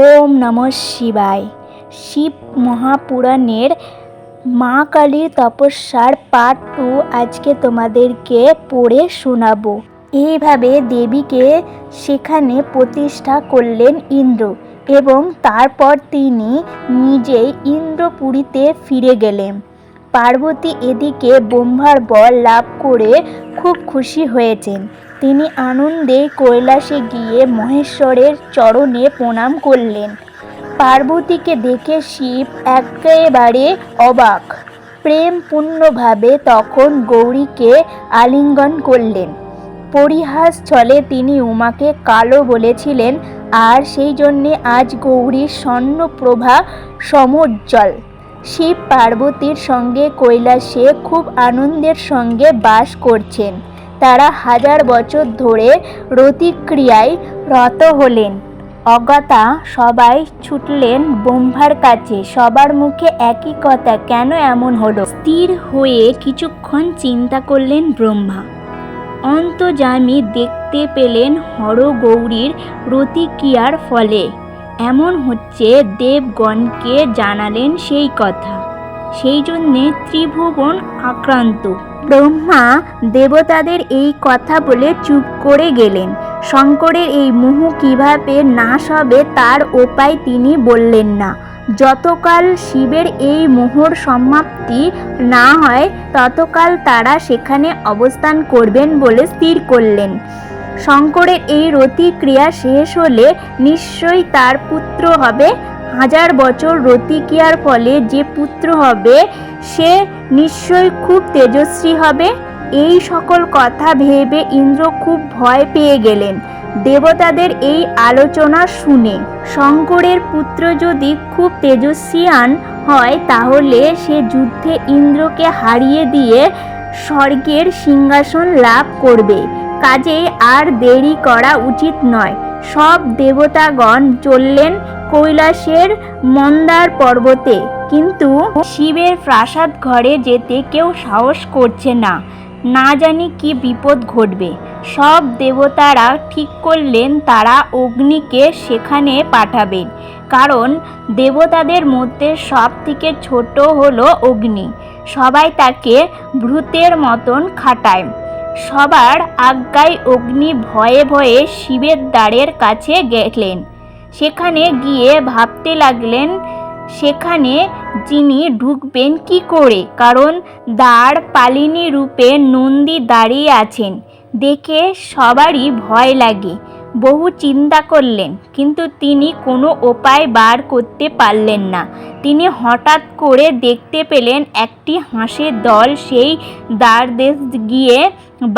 ওম নম শিবায়। শিব মহাপুরাণের মা কালীর তপস্যার পার্ট টু আজকে তোমাদেরকে পড়ে শোনাবো। এইভাবে দেবীকে সেখানে প্রতিষ্ঠা করলেন ইন্দ্র এবং তারপর তিনি নিজেই ইন্দ্রপুরীতে ফিরে গেলেন। পার্বতী এদিকে ব্রহ্মার বল লাভ করে খুব খুশি হয়েছেন। তিনি আনন্দে কৈলাসে গিয়ে মহেশ্বরের চরণে প্রণাম করলেন। পার্বতীকে দেখে শিব একেবারে অবাক। প্রেমপূর্ণভাবে তখন গৌরীকে আলিঙ্গন করলেন। পরিহাস ছলে তিনি উমাকে কালো বলেছিলেন, আর সেই জন্যে আজ গৌরীর স্বর্ণপ্রভা সমুজ্জ্বল। শিব পার্বতীর সঙ্গে কৈলাসে খুব আনন্দের সঙ্গে বাস করছেন। তারা হাজার বছর ধরে রতিক্রিয়ায় রত হলেন। অজ্ঞাতা সবাই ছুটলেন ব্রহ্মার কাছে। সবার মুখে একই কথা, কেন এমন হলো? স্থির হয়ে কিছুক্ষণ চিন্তা করলেন ব্রহ্মা। অন্তর্যামী দেখতে পেলেন হরগৌরীর রতিক্রিয়ার ফলে। এমন হচ্ছে দেবগণকে জানালেন সেই কথা। সেই জন্যে ত্রিভুবন আক্রান্ত। ব্রহ্মা দেবতাদের এই কথা বলে চুপ করে গেলেন। শঙ্করের এই মোহ কীভাবে নাশ হবে তার উপায় তিনি বললেন না। যতকাল শিবের এই মোহর সমাপ্তি না হয়, ততকাল তারা সেখানে অবস্থান করবেন বলে স্থির করলেন। শঙ্করের এই রতিক্রিয়া শেষ হলে নিশ্চয়ই তার পুত্র হবে। হাজার বছর রতিক্রিয়ার ফলে যে পুত্র হবে, সে নিশ্চয়ই খুব তেজস্বী হবে। এই সকল কথা ভেবে ইন্দ্র খুব ভয় পেয়ে গেলেন। দেবতাদের এই আলোচনা শুনে শঙ্করের পুত্র যদি খুব তেজস্বিয়ান হয়, তাহলে সে যুদ্ধে ইন্দ্রকে হারিয়ে দিয়ে স্বর্গের সিংহাসন লাভ করবে। কাজেই আর দেরি করা উচিত নয়। সব দেবতাগণ চললেন কৈলাসের মন্দার পর্বতে। কিন্তু শিবের প্রাসাদ ঘরে যেতে কেউ সাহস করছে না। না জানি কি বিপদ ঘটবে। সব দেবতারা ঠিক করলেন তারা অগ্নিকে সেখানে পাঠাবেন। কারণ দেবতাদের মধ্যে সব থেকে ছোট হলো অগ্নি। সবাই তাকে ভূতের মতন খাটায়। সবার আজ্ঞায় অগ্নি ভয়ে ভয়ে শিবের দ্বারের কাছে গেলেন। সেখানে গিয়ে ভাবতে লাগলেন, সেখানে যিনি ঢুকবেন কি করে? কারণ দ্বার পালিনী রূপে নন্দী দাঁড়িয়ে আছেন। দেখে সবারই ভয় লাগে। বহু চিন্তা করলেন, কিন্তু তিনি কোনো উপায় বার করতে পারলেন না। তিনি হঠাৎ করে দেখতে পেলেন একটি হাঁসের দল সেই দ্বার দেশ গিয়ে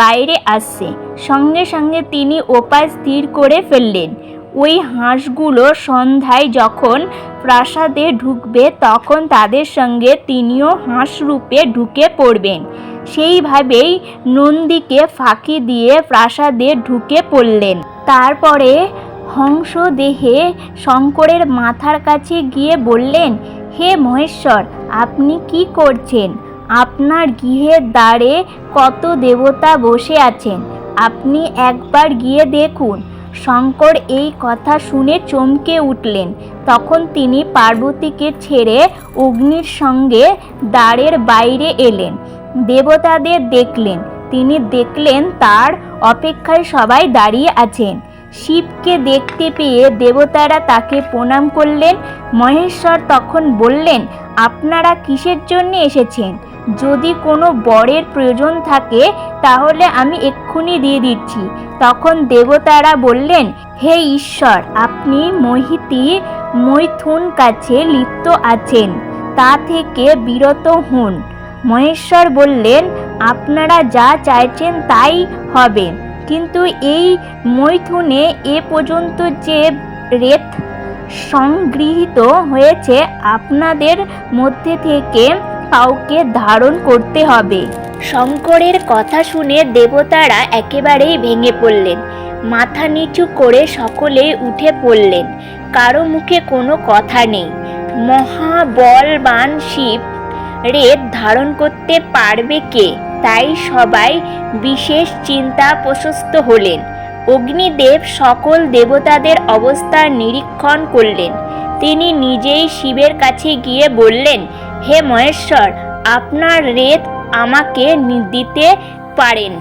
বাইরে আসছে। সঙ্গে সঙ্গে তিনি উপায় স্থির করে ফেললেন। ওই হাঁসগুলো সন্ধ্যায় যখন প্রাসাদে ঢুকবে, তখন তাদের সঙ্গে তিনিও হাঁস রূপে ঢুকে পড়বেন। সেইভাবেই নন্দীকে ফাঁকি দিয়ে প্রাসাদে ঢুকে পড়লেন। তারপরে হংস দেহে শঙ্করের মাথার কাছে গিয়ে বললেন, হে মহেশ্বর, আপনি কি করছেন? আপনার গৃহের দ্বারে কত দেবতা বসে আছেন? আপনি একবার গিয়ে দেখুন। শঙ্কর এই কথা শুনে চমকে উঠলেন। তখন তিনি পার্বতীকে ছেড়ে অগ্নির সঙ্গে দ্বারের বাইরে এলেন। দেবতাদের দেখলেন। তিনি দেখলেন তার অপেক্ষায় সবাই দাঁড়িয়ে আছেন। শিবকে দেখতে পেয়ে দেবতারা তাকে প্রণাম করলেন। মহেশ্বর তখন বললেন, আপনারা কিসের জন্য এসেছেন? যদি কোনো বরের প্রয়োজন থাকে, তাহলে আমি এক্ষুনি দিয়ে দিচ্ছি। তখন দেবতারা বললেন, হে ঈশ্বর, আপনি মহিতি মৈথুন কাছে লিপ্ত আছেন। তা থেকে বিরত হন। মহেশ্বর বললেন, আপনারা যা চাইছেন তাই হবে। কিন্তু এই মৈথুনে এ পর্যন্ত যে রেত সংগৃহীত হয়েছে, আপনাদের মধ্যে থেকে কাউকে ধারণ করতে হবে। শঙ্করের কথা শুনে দেবতারা একেবারেই ভেঙে পড়লেন। মাথা নিচু করে সকলেই উঠে পড়লেন। কারও মুখে কোনো কথা নেই। মহাবলবান শিব রেত ধারণ করতে পারবে কে? তাই সবাই বিশেষ চিন্তা প্রশস্ত হলেন। অগ্নিদেব সকল দেবতাদের অবস্থা নিরীক্ষণ করলেন। তিনি নিজেই শিবের কাছে গিয়ে বললেন, হে মহেশ্বর, আপনার রেত আমাকে দিতে পারেন।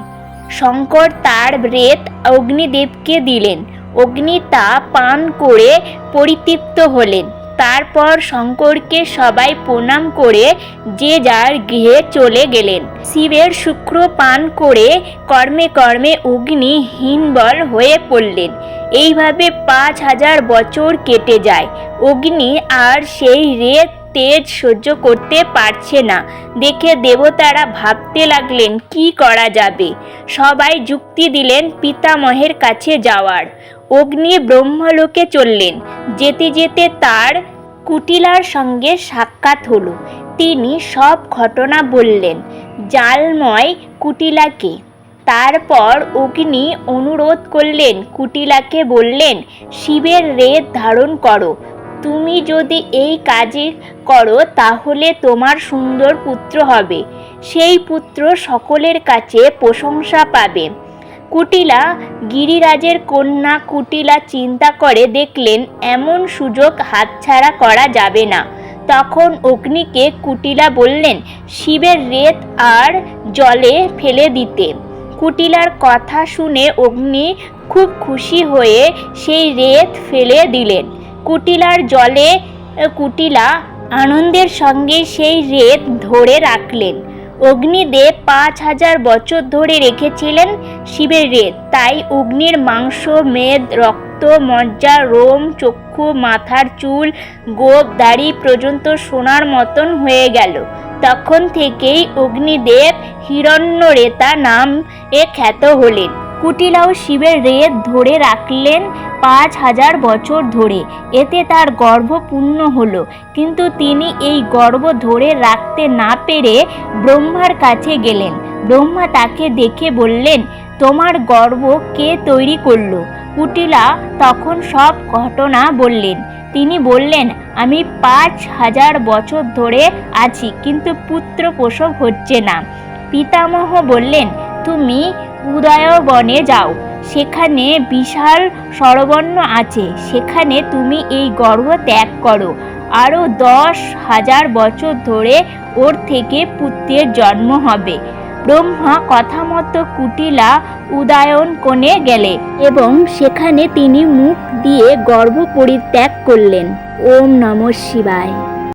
শঙ্কর তার রেত অগ্নিদেবকে দিলেন। অগ্নি তা পান করে পরিতৃপ্ত হলেন। তারপর শঙ্করকে সবাই প্রণাম করে যে যার গৃহে চলে গেলেন। শিবের শুক্র পান করে কর্মে কর্মে অগ্নি হীনবল হয়ে পড়লেন। এইভাবে পাঁচ হাজার বছর কেটে যায়। অগ্নি আর সেই রেত তেজ সহ্য করতে পারছে না। দেখে দেবতারা ভাবতে লাগলেন, কি করা যাবে? সবাই যুক্তি দিলেন, পিতামহের কাছে যাওয়ার। অগ্নি ব্রহ্মলোকে চললেন। যেতে যেতে তার কুটিলার সঙ্গে সাক্ষাৎ হলো। তিনি সব ঘটনা বললেন, জালময় কুটিলাকে। তারপর অগ্নি অনুরোধ করলেন, কুটিলাকে বললেন, শিবের রেত ধারণ করো। তুমি যদি এই কাজে করো, তাহলে তোমার সুন্দর পুত্র হবে। সেই পুত্র সকলের কাছে প্রশংসা পাবে। কুটিলা গিরিরাজের কন্যা কুটিলা চিন্তা করে দেখলেন, এমন সুযোগ হাতছাড়া করা যাবে না। তখন অগ্নিকে কুটিলা বললেন, শিবের রেত আর জলে ফেলে দিতে। কুটিলার কথা শুনে অগ্নি খুব খুশি হয়ে সেই রেত ফেলে দিলেন। কুটিলার জলে কুটিলা আনন্দের সঙ্গে সেই রেত ধরে রাখলেন। অগ্নিদেব পাঁচ হাজার বছর ধরে রেখেছিলেন শিবের রেত। তাই অগ্নির মাংস, মেদ, রক্ত, মজ্জা, রোম, চক্ষু, মাথার চুল, গোপ, দাড়ি পর্যন্ত সোনার মতন হয়ে গেল। তখন থেকেই অগ্নিদেব হিরণ্যরেতা নাম এ খ্যাত হলেন। কুটিলাও শিবের রেত ধরে রাখলেন পাঁচ হাজার বছর ধরে। এতে তার গর্ভ পূর্ণ হলো। কিন্তু তিনি এই গর্ভ ধরে রাখতে না পেরে ব্রহ্মার কাছে গেলেন। ব্রহ্মা তাকে দেখে বললেন, তোমার গর্ব কে তৈরি করল? কুটিলা তখন সব ঘটনা বললেন। তিনি বললেন, আমি পাঁচ হাজার বছর ধরে আছি, কিন্তু পুত্র প্রসব হচ্ছে না। পিতামহ বললেন তুমি উদয়বনে যাও। সেখানে বিশাল সরবর্ণ আছে। সেখানে তুমি এই গর্ভ ত্যাগ করো। আরও দশ হাজার বছর ধরে ওর থেকে পুত্রের জন্ম হবে। ব্রহ্মা কথা মতো কুটিলা উদয়ন কোণে গেলে এবং সেখানে তিনি মুখ দিয়ে গর্ভ পরিত্যাগ করলেন। ওম নমঃ শিবায়।